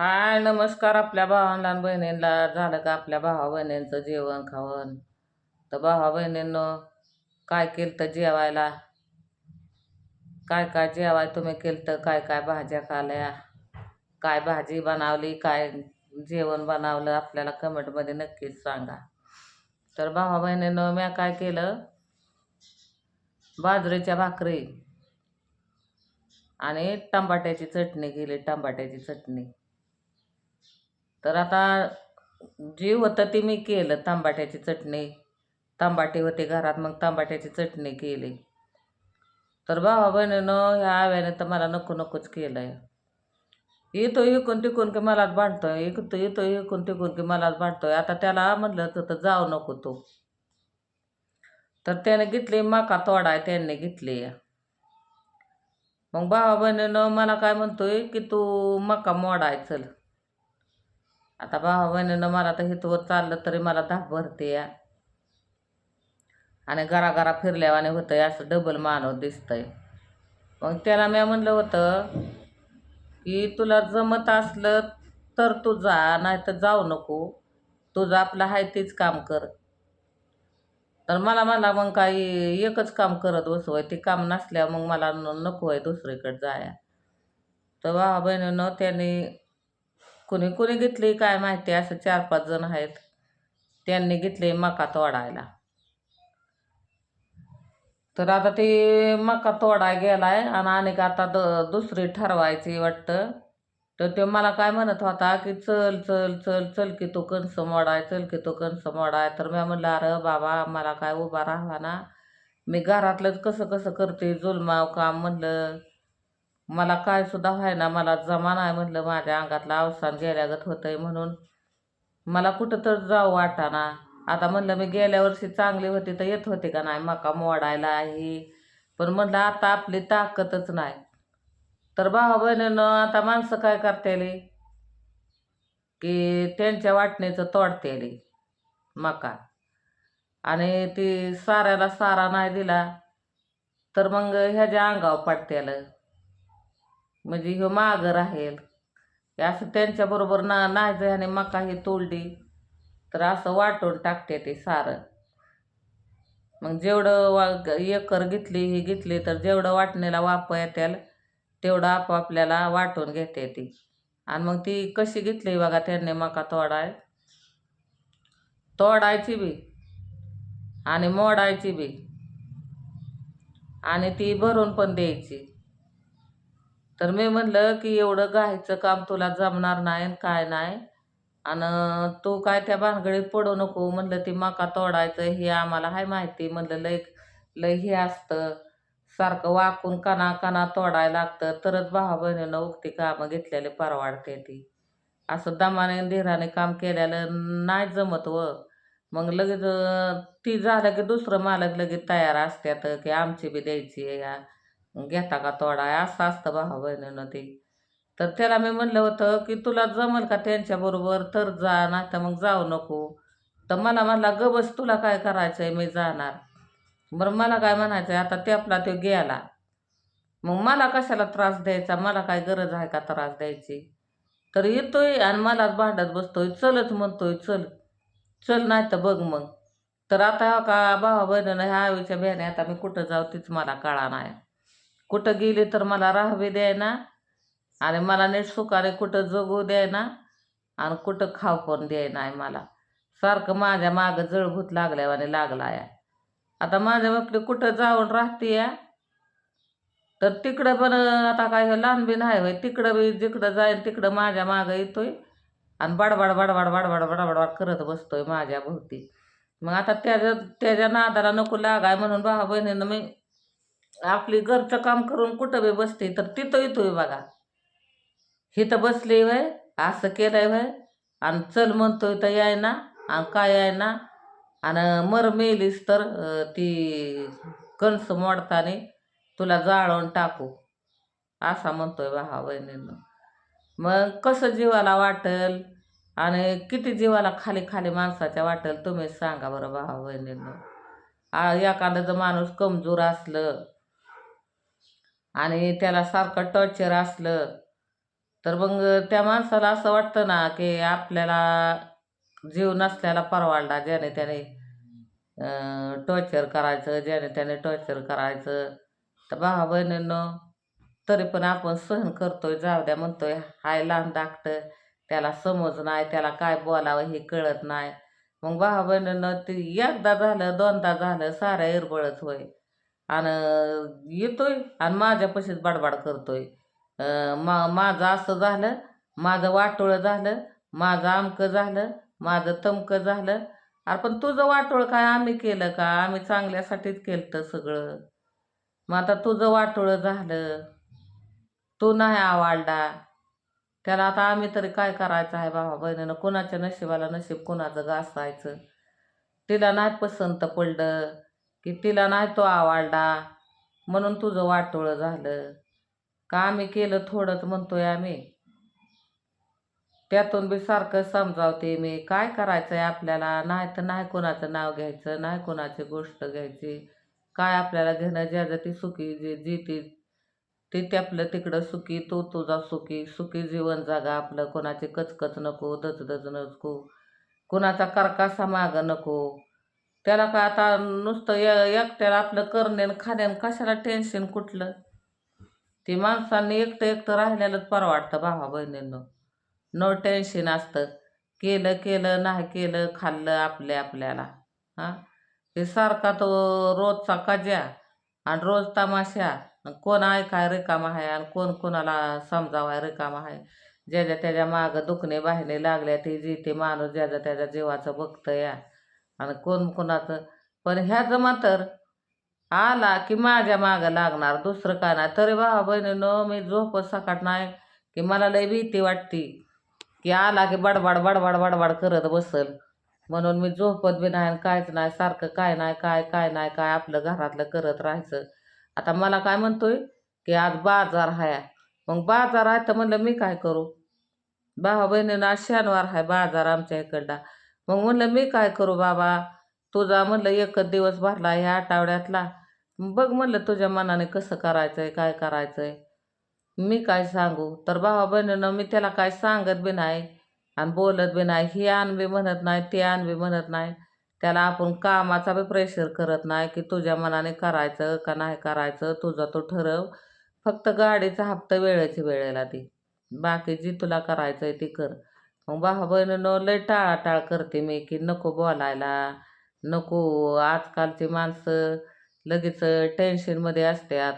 हाय नमस्कार आपल्या भावांना बहिणींना. झालं का आपल्या भावा बहिणींचं जेवण खावण? तर भावा बहिणींनं काय केलं तर जेवायला? काय काय जेवाय तुम्ही केलं तर काय काय भाज्या खाल्या? काय भाजी बनवली? काय जेवण बनवलं? आपल्याला कमेंटमध्ये नक्कीच सांगा. तर भावा बहिणीनं मी काय केलं? बाजरीच्या भाकरी आणि टमाट्याची चटणी केली टमाट्याची चटणी. तर आता जी होतं ती मी केलं तांबाट्याची चटणी. तांबाटी होते घरात मग तांबाट्याची चटणी केली. तर भावा बहिणीनं ह्या आव्याने तर मला नको नकोच केलं आहे येतो इकून तिकून की मलाच भांडतोय इकतो येतो इकून तिकून की मलाच भांडतोय. आता त्याला म्हणलं तर जाऊ नको तो. तर त्याने घेतली माका तोडाय त्यांनी घेतली. मग भावा बहिणीनं मला काय म्हणतोय की तू मका मोडाय चल. आता भावा बहिणीनं मला तर हितवर चाललं तरी मला धाप भरते या. आणि घराघरा फिरल्यावाने होतं आहे असं डबल मानव दिसतंय. मग त्याला मी म्हणलं होतं की तुला जमत असलं तर तू जा नाही तर जाऊ नको. तुझं आपलं आहे तेच काम कर. तर मला मला मग काही एकच काम करत बसवय ते काम नसल्या मग मला नको आहे दुसरीकडे जाया. तर भावा बहिणीनं त्याने कुणी कुणी घेतली काय माहिती असं चार पाच जण आहेत. त्यांनी घेतले मका तोडायला. तर आता ते मका तोडाय गेलाय आणि अनेक आता द दुसरी ठरवायची वाटतं. तर ते मला काय म्हणत होता की चल चल चल चल की तो कणस मोडाय चल की तो कणस मोडाय. तर मी म्हणलं अरे बाबा मला काय उभा राहावा ना. मी घरातलंच कसं कसं करते जुलमाव काम म्हणलं. मला काय सुद्धा व्हायना मला जमा नाही म्हणलं माझ्या अंगातलं अवसान गेल्यागत होतंय म्हणून. मला कुठं तर जाऊ वाटाना. आता म्हणलं मी गेल्या वर्षी चांगली होती तर येत होते का नाही मका मोडायला आहे. पण म्हणलं आता आपली ताकदच नाही. तर भावा बहिणीनं आता माणसं काय करतेली? की त्यांच्या वाटणीचं तोडतेली मका. आणि ती साऱ्याला सारा नाही दिला तर मग ह्याच्या अंगावर पडतेलं म्हणजे ह्यो मागं राहील असं त्यांच्याबरोबर ना नाही ह्याने मका ही तोडली तर असं वाटून टाकते ते सारं. मग जेवढं वा एकर घेतली ही घेतली तर जेवढं वाटणीला वाप येत्याल तेवढं आपापल्याला वाटून घेते ती. आणि मग ती कशी घेतली बघा त्यांनी मका तोडाय. तोडायची बी आणि मोडायची बी. आणि ती भरून पण द्यायची. तर मी म्हणलं की एवढं गायचं काम तुला जमणार नाही आणि काय नाही. आणि तू काय त्या भानगडीत पडू नको म्हणलं ती मका तोडायचं हे आम्हाला हाय माहिती म्हणलं लय लय हे असतं. सारखं वाकून कणा कणा तोडायला लागतं. तरच भावा बहिणीनं उगती कामं घेतलेले परवाडते ती. असं दमाने धीराने काम केलेलं नाही जमत व. मग लगेच ती झालं की दुसरं मालक लगेच तयार असत्यात की आमची बी द्यायची आहे या. घेता का तोडाय असं असतं भावा बहिणीनं ते. तर त्याला मी म्हणलं होतं की तुला जमल का त्यांच्याबरोबर तर जा नाही तर मग जाऊ नको. तर मला म्हणला गबस तुला काय करायचं आहे मी जाणार. बरं मला काय म्हणायचं आहे आता ते आपला तो गेला. मग मला कशाला त्रास द्यायचा? मला काय गरज आहे का त्रास द्यायची? तर येतोय आणि मलाच भांडत बसतोय. चलच म्हणतोय चल. चल नाही तर बघ मग. तर आता का भावा बहिणीनं ह्या आईच्या बहिणी आता मी कुठं जाऊ तीच मला कळा नाही. कुठं गेली तर मला राहावे द्यायना. आणि मला नीट सुखाने कुठं जगू द्यायना. आणि कुठं खाऊ पण द्यायना मला. सारखं माझ्या मागं जळभूत लागल्यावाने लागला या आता माझ्या बापले कुठं जाऊन राहते या? तर तिकडं पण आता काय लहान बी नाही होय तिकडं बी जिकडं जाईन तिकडं माझ्या मागं येतोय. आणि बडबड बडबड बडबड बडबड करत बसतोय माझ्या भोवती. मग आता त्याच्या त्याच्या नादाला नको लागाय म्हणून भावा बहिणीनं मी आपली घरचं काम करून कुठं बी बसते तर तिथं येतोय बघा. इथं बसले वय असं केलंय वय आणि चल म्हणतोय तर याय ना आणि काय याय ना आणि मर मेलीस तर ती कणस मोडताने तुला जाळून टाकू. असा म्हणतोय भावा बहिणीनं मग कसं जीवाला वाटेल आणि किती जीवाला खाली खाली माणसाच्या वाटेल तुम्हीच सांगा बरं भावा बहिणीनं एखादं जर माणूस कमजोर असलं आणि त्याला सारखं टॉर्चर असलं तर मग त्या माणसाला असं वाटतं ना की आपल्याला जीव नसल्याला परवाडला ज्याने त्याने टॉर्चर करायचं ज्याने त्याने टॉर्चर करायचं. तर भावा बहिणींनो तरी पण आपण सहन करतोय जाऊ द्या म्हणतोय हाय लहान धाकटं त्याला समज नाही त्याला काय बोलावं हे कळत नाही. मग भावा बहिणीनं ती एकदा झालं दोनदा झालं साऱ्या इरबळच होय. आणि येतोय आणि माझ्यापाशीच बडबड करतोय. मा माझं असं झालं माझं वाटोळं झालं माझं अमकं झालं माझं तमकं झालं. अरे पण तुझं वाटोळं काय आम्ही केलं का? आम्ही चांगल्यासाठीच केलं तर सगळं. मग आता तुझं वाटोळं झालं. तू नाही आवडला. त्याला आता आम्ही तरी काय करायचं आहे बाबा बहिणीनं? कोणाच्या नशिबाला नशीब कोणाचं घासायचं तिला नाही पसंत पडलं. की तिला नाही तो आवडला. म्हणून तुझं वाटोळं झालं. का आम्ही केलं थोडंच म्हणतोय आम्ही? त्यातून बी सारखं समजावते मी. काय करायचं आहे आपल्याला? नाही तर नाही कोणाचं नाव घ्यायचं नाही कोणाची गोष्ट घ्यायची. काय आपल्याला घेणं ज्याचं ती सुखी जी जी ती ती त्यापलं तिकडं सुखी तो तुझा सुखी. सुखी जीवन जागा आपलं. कोणाची कचकच नको दचदच नको. कोणाचा करकासा मागं नको. त्याला काय आता नुसतं य एकट्याला आपलं करण्यान खाण्यान कशाला टेन्शन कुठलं? ती माणसांनी एकटं एकटं राहिलेलंच परवाडतं भावा बहिणींनो. नो टेन्शन असतं. केलं केलं नाही केलं खाल्लं आपल्या आपल्याला. हां? ते सारखा तो रोजचा कज्या आणि रोज तमाशा. आणि कोण ऐकाय रिकामा आहे आणि कोण कोणाला समजावाय रिकामा आहे? ज्याच्या त्याच्या मागं दुखणे बाहिने लागल्या ते जी ते माणूस ज्याच्या त्याच्या जीवाचं बघतं या आणि कोण कोणाचं? पण ह्याचं तर आला की माझ्या मागं लागणार दुसरं काय नाही. तरी भावा बहिणीनं मी झोपत सकाट नाही की मला लय भीती वाटती की आला की बडबड बडबड बडबड करत बसल. म्हणून मी झोपत बी नाही आणि कायच नाही सारखं काय नाही काय काय नाही काय आपलं घरातलं करत राहायचं. आता मला काय म्हणतोय? की आज बाजार आहे मग बाजार आहे तर म्हणलं मी काय करू? भावा बहिणीनं आज शनिवार आहे बाजार आमच्या इकडला. मग म्हणलं मी काय करू बाबा? तुझा म्हणलं एकच दिवस भरला ह्या आठवड्यातला. बघ म्हणलं तुझ्या मनाने कसं करायचं आहे काय करायचं आहे मी काय सांगू? तर भावा बहिणीनं मी त्याला काय सांगत बी नाही आणि बोलत बी नाही. ही आण बी म्हणत नाही ते आण बी म्हणत नाही. त्याला आपण कामाचा बी प्रेशर करत नाही की तुझ्या मनाने करायचं का नाही करायचं. तुझा तो ठरव. फक्त गाडीचा हप्ता वेळेची वेळेला ती बाकी जी तुला करायचं आहे ती कर. मग भावा बहिणीनं लय टाळाटाळ करते मी की नको बोलायला. नको आजकालची माणसं लगेच टेन्शनमध्ये असतात.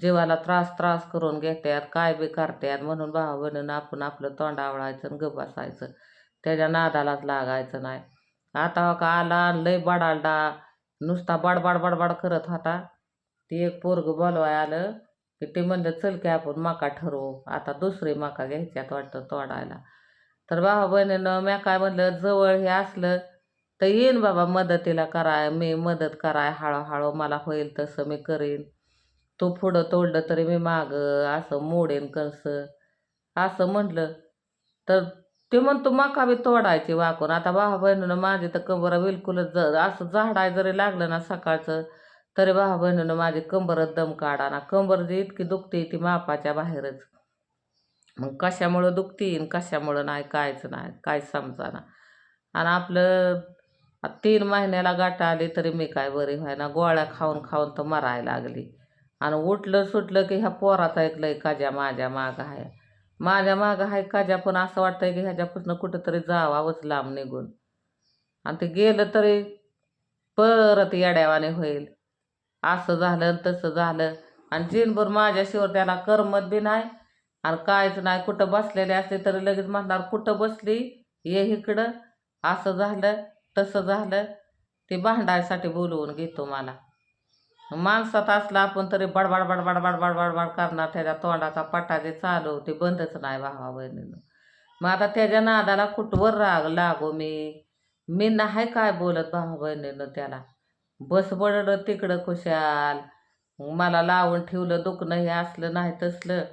जीवाला त्रास त्रास करून घेतात काय बी करतात म्हणून भावा बहिणीनं आपण आपलं तोंड आवळायचं आणि गप बसायचं. त्याच्या नादालाच लागायचं नाही. आता हो का आला आणि लय बडालडा नुसता बडबड बडबड करत होता. ती एक पोरग बोलवाय आलं की ते म्हणलं चल की आपण माका ठरवू. आता दुसरी माका घ्यायच्यात वाटतं तोडायला. तर भावा बहिणीनं म्या काय म्हणलं जवळ हे असलं तर येईन बाबा मदतीला कराय मी मदत कराय हळूहळू मला होईल तसं मी करीन. तू पुढं तोडलं तरी मी मागं असं मोडेन कसं? असं म्हटलं. तर ते म्हणतो मका बी तोडायची वाकून. आता भावा बहिणीनं माझी तर कंबर बिलकुलच ज असं झाडाय जरी लागलं ना सकाळचं तरी भावा बहिणीनं माझी कंबरच दम काढा ना. कंबर जी इतकी दुखते ती मापाच्या बाहेरच. मग कशामुळं दुखतीन कशामुळं नाही कायच नाही काय समजाना. आणि आपलं तीन महिन्याला गाठा आली तरी मी काय बरी व्हायना. गोळ्या खाऊन खाऊन तर मरायला लागली. आणि उठलं सुटलं की ह्या पोराचा ऐकलंय काज्या माझ्या मागं आहे माझ्या मागं आहे काज्या पण असं वाटतंय की ह्याच्यापासून कुठंतरी जावावंच लांब निघून. आणि ते गेलं तरी परत येड्यावाने होईल. असं झालं तसं झालं. आणि जिनभर माझ्याशिवाय त्याला करमत बी नाही आणि कायच नाही कुठं बसलेले असले तरी लगेच म्हणणार कुठं बसली? ये इकडं. असं झालं तसं झालं. ते भांडायसाठी बोलवून घेतो मला. माणसात असला आपण तरी बडबड बडबड बडबड बडबड करणार. त्याच्या तोंडाचा पटा जे चालू ते बंदच नाही भावा बहिणीनं मग आता त्याच्या नादाला कुठवर राग लागो मी? मी नाही काय बोलत भावा बहिणीनं त्याला. बस बडड तिकडं खुशाल. मला लावून ठेवलं दुखणं हे असलं नाही तसलं.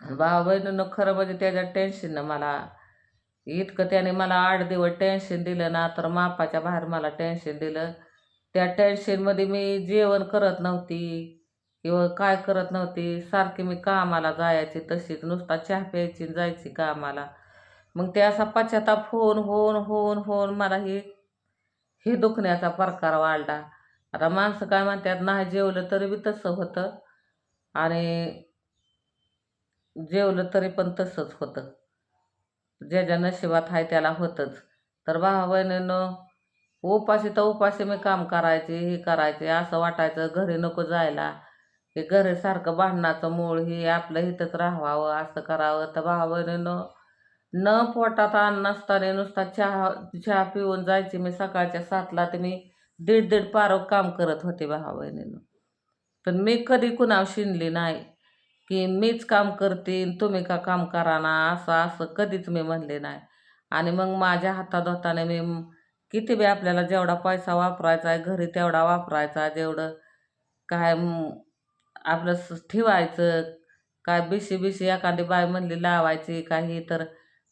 आणि भावा बहिणीनं खरं म्हणजे त्याच्या टेन्शननं मला इतकं त्याने मला आठ दिवस टेन्शन दिलं ना तर मापाच्या बाहेर मला टेन्शन दिलं. त्या टेन्शनमध्ये मी जेवण करत नव्हती किंवा काय करत नव्हती. सारखी मी कामाला जायची तशीच नुसता चहा प्यायची जायची कामाला. मग ते असा पश्चाताप होऊन होऊन होऊन होऊन मला हे हे दुखण्याचा प्रकार वाढला. आता माणसं काय म्हणतात नाही जेवलं तरी बी तसं होतं. आणि जेवलं तरी पण तसंच होतं. ज्याच्या नशिबात आहे त्याला होतंच. तर भावा बहिणीनं उपाशी तर उपाशी मी काम करायची हे करायचे असं वाटायचं घरी नको जायला. हे घरी सारखं भांडणाचं मूळ हे आपलं इथंच राहावं असं करावं. तर भावा बहिणीनं न पोटात अन्न नसताना नुसता चहा चहा पिऊन जायची. मी सकाळच्या सातला तर मी दीड दीड पारो काम करत होते भावा बहिणीनं. पण मी कधी कुणाव शिनली नाही. की मीच काम करते तुम्ही का काम करा ना असं असं कधीच मी म्हणले नाही. आणि मग माझ्या हातात होताने मी किती बी आपल्याला जेवढा पैसा वापरायचा आहे घरी तेवढा वापरायचा जेवढं काय आपलं ठेवायचं काय बिशी बिशी एखादी बाय म्हणली लावायची काही तर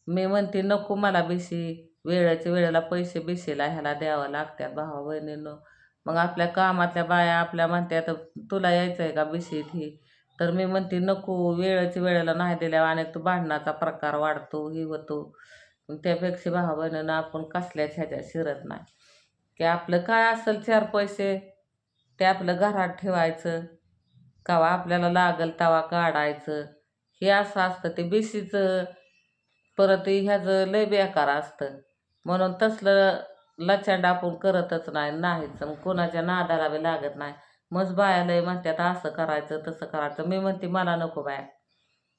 मी म्हणते नको मला बिशी वेळेच्या वेळेला पैसे बिशीला ह्याला द्यावं लागतात भावा बहिणीनं मग आपल्या कामातल्या बाया आपल्या म्हणतात तुला यायचं आहे का बिशीत ही? तर मी म्हणते नको वेळेच्या वेळेला नाही दिल्यावर अनेक तो भांडणाचा प्रकार वाढतो ही होतो. त्यापेक्षा भावा बहिणीनं आपण कसल्याच ह्याच्या शिरत नाही. की आपलं काय असेल चार पैसे ते आपलं घरात ठेवायचं. कवा आपल्याला लागल तवा काढायचं. हे असं असतं ते बिशीचं परत ह्याचं लय बेकार असतं. म्हणून तसलं लचांड आपण करतच नाही नाहीच. मग कोणाच्या नादाला बी लागत नाही. मग बाया लय म्हणतात असं करायचं तसं करायचं. मी म्हणते मला नको बाया.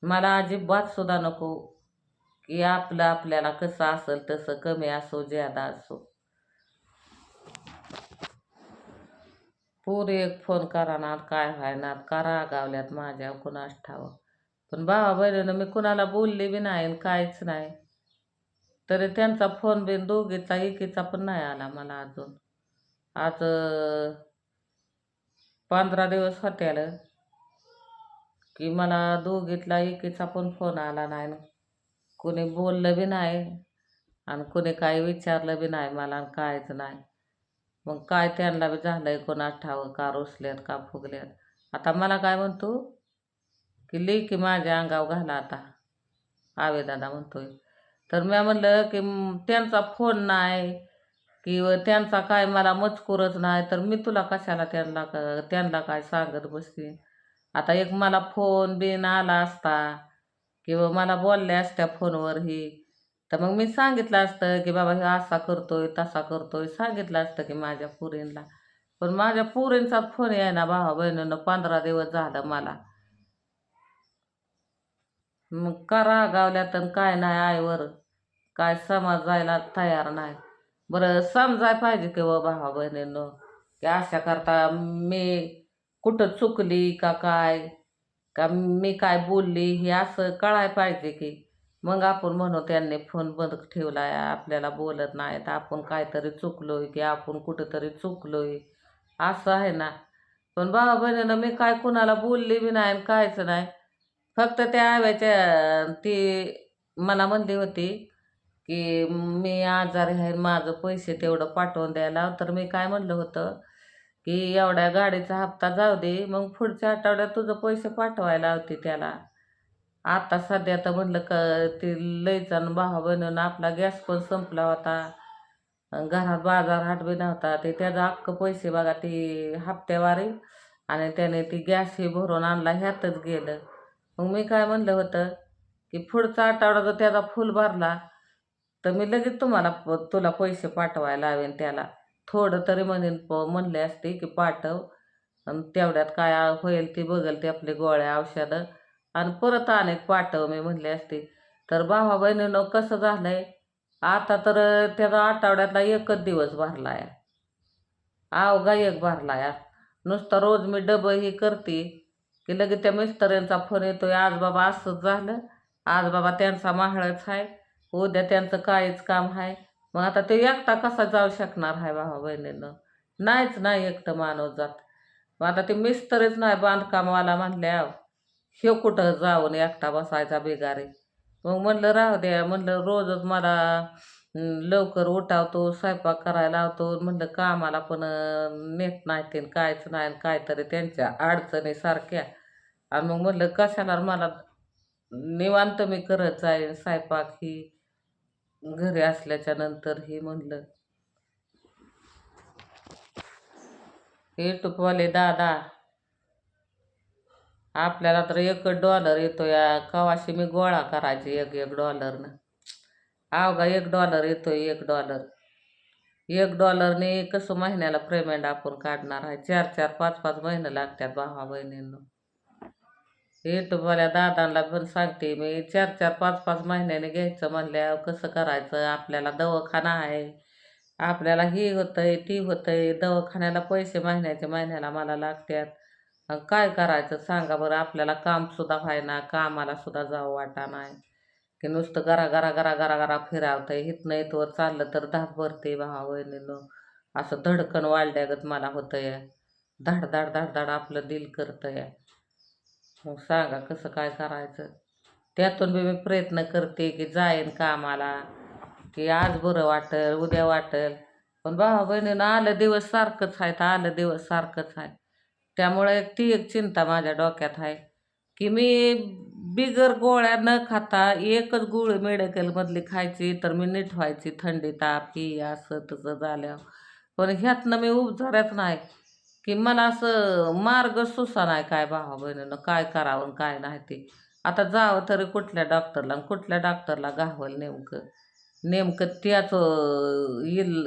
मला अजिबात सुद्धा नको की आपलं आपल्याला कसं असेल तसं कमी असो ज्यादा असो. पूर एक फोन करानात काय व्हायनात का रागावल्यात माझ्या कुणास ठावं पण भावा बहिणीनं मी कुणाला बोलली बी नाही काहीच नाही. तरी त्यांचा फोन बिन दोघीचा एकीचा पण नाही आला मला अजून. आज पंधरा दिवस होत्याला की मला दोघीतला एकीचा पण फोन आला नाही. न कोणी बोललं बी नाही आणि कोणी काही विचारलं बी नाही मला आणि कायच नाही. मग काय त्यांना बी झालंय कोणास ठावं का रुसल्यात का फुगल्यात आता मला काय म्हणतो? की लेकी माझ्या अंगावर घाला आता. आवे दादा म्हणतोय. तर मी म्हणलं की त्यांचा फोन नाही. की त्यांचा काय मला मजकूरच नाही तर मी तुला कशाला त्यांना क- त्यांना काय सांगत बसते? आता एक मला फोन बिन आला असता किंवा मला बोलल्या असत्या फोनवरही तर मग मी सांगितलं असतं की बाबा हे असा करतोय तसा करतोय. सांगितलं असतं की माझ्या पुरींला पण माझ्या पुरींचा फोन आहे ना भावा बहिणीनं पंधरा दिवस झालं मला. मग का रागावल्या तर काय नाही आईवर? काय समाज जायला तयार नाही बरं समजाय पाहिजे की व भावा बहिणीनं की अशा करता मी कुठं चुकली का काय का मी काय बोलली हे असं कळाय पाहिजे की मग आपण म्हणू त्यांनी फोन बंद ठेवला आहे आपल्याला बोलत नाहीत आपण काहीतरी आहे की आपण कुठंतरी चुकलो आहे असं आहे ना. पण भावा बहिणीनं मी काय कुणाला बोलली बी नाही आणि कायच नाही. फक्त त्या आव्याच्या ती मला म्हणली होती की मी आजार आहे माझं पैसे तेवढं पाठवून द्यायला तर मी काय म्हणलं होतं की एवढ्या गाडीचा हप्ता जाऊ दे मग पुढच्या आठवड्यात तुझं पैसे पाठवायला होते त्याला. आता सध्या तर म्हणलं क ते लयचा भावा बनवून आपला गॅस पण संपला होता. घरात बाजार हाट बी नव्हता. ते त्याचा अख्ख पैसे बघा ती हप्त्यावारी आणि त्याने ती गॅसही भरून आणला ह्यातच गेलं. मग मी काय म्हणलं होतं की पुढचा आठवडा जर त्याचा फुल भरला तर मी लगेच तुम्हाला प तुला पैसे पाठवायला लावेन त्याला. थोडं तरी म्हणेन प म्हणले असते की पाठव. आणि तेवढ्यात काय होईल ते बघेल ते आपले गोळ्या औषधं. आणि परत अनेक पाठव मी म्हणले असते. तर भावा बहिणीनं कसं आहे आता तर त्याचा आठवड्यातला एकच दिवस भरला आहे अवघा एक भरला आहे नुसतं रोज मी डबं ही करते की लगेच त्या मिस्टरांचा फोन येतो आज बाबा असंच झालं. आज बाबा त्यांचा माहळच आहे उद्या त्यांचं काहीच काम आहे मग आता ते एकटा कसा जाऊ शकणार आहे भावा बहिणीनं? नाहीच नाही एकटं माणूस जात. मग आता ते मिस्टरच नाही बांधकामवाला म्हणल्या हे कुठं जाऊन एकटा बसायचा बिगारी? मग म्हणलं राहू द्या. म्हणलं रोजच मला लवकर उठावतो स्वयंपाक करायला लावतो. म्हणलं कामाला पण नेत नाही ते कायच नाही आणि काहीतरी त्यांच्या अडचणीसारख्या. आणि मग म्हणलं कशाला मला निवांत मी करत जाईन स्वयंपाक ही घरी असल्याच्या नंतर ही म्हणलं युट्यूबवाले दादा आपल्याला तर एक डॉलर येतो या कवाशी मी गोळा करायचे एक एक डॉलरनं अवघा एक डॉलर येतोय एक डॉलर एक डॉलरने कसं महिन्याला पेमेंट आपण काढणार आहे? चार चार पाच पाच महिने लागतात भावा बहिणींनो युट्यूबवाल्या दादांना पण सांगते मी चार चार पाच पाच महिन्याने घ्यायचं म्हणल्यावर कसं करायचं? आपल्याला दवाखाना आहे. आपल्याला ही होतंय ती होतंय. दवाखान्याला पैसे महिन्याच्या महिन्याला मला लागतात. काय करायचं सांगा बरं? आपल्याला कामसुद्धा व्हायना कामाला सुद्धा जावं वाटा नाही की नुसतं गरा घरा घरा घरा घरा फिरावतंय. इथनं इथवर चाललं तर धाप भरते भावा बहिणीनं असं धडकन वाढल्यागत मला होतंय. धाड धाड धाड धाड आपलं दिल करतंय. मग सांगा कसं काय करायचं? त्यातून बी मी प्रयत्न करते की जाईन कामाला. की आज बरं वाटेल उद्या वाटेल. पण भावा बहिणीनं आलं दिवस सारखंच आहे तर आलं दिवस सारखंच आहे. त्यामुळे ती एक चिंता माझ्या डोक्यात आहे. की मी बिगर गोळ्या न खाता एकच गुळ मेडिकलमधली खायची तर मी नीट व्हायची थंडी ताप ही असं तसं झाल्यावर. पण ह्यातनं मी उपचारच नाही. की मला असं मार्ग सुसा नाही काय भावा बहिणीनं काय करावं आणि काय नाही ते. आता जावं तरी कुठल्या डॉक्टरला आणि कुठल्या डॉक्टरला गावल नेमकं? नेमकं त्याच इल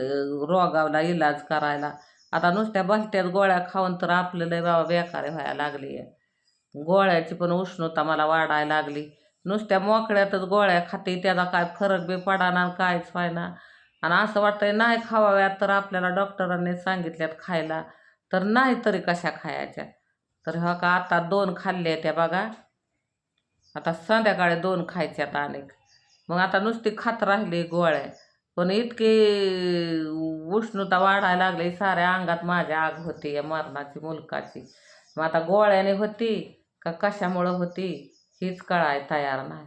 रोगावला इलाज करायला. आता नुसत्या भलत्याच गोळ्या खाऊन तर आपलं लय बाबा बेकार व्हायला लागली आहे. गोळ्याची पण उष्णता मला वाढायला लागली. नुसत्या मोकळ्यातच गोळ्या खाते त्याचा काय फरक बी पडाना आणि काहीच व्हायना. आणि असं वाटतंय नाही खावाव्यात तर आपल्याला डॉक्टरांनी सांगितल्यात खायला. तर नाही तरी कशा खायच्या? तर हा का आता दोन खाल्ले त्या बघा. आता संध्याकाळी दोन खायच्यात अनेक. मग आता नुसती खात राहिली गोळ्या. पण इतकी उष्णता वाढायला लागली साऱ्या अंगात माझ्या आग होती या मरणाची मुलकाची. मग आता गोळ्याने होती का कशामुळं होती हीच कळाय तयार नाही.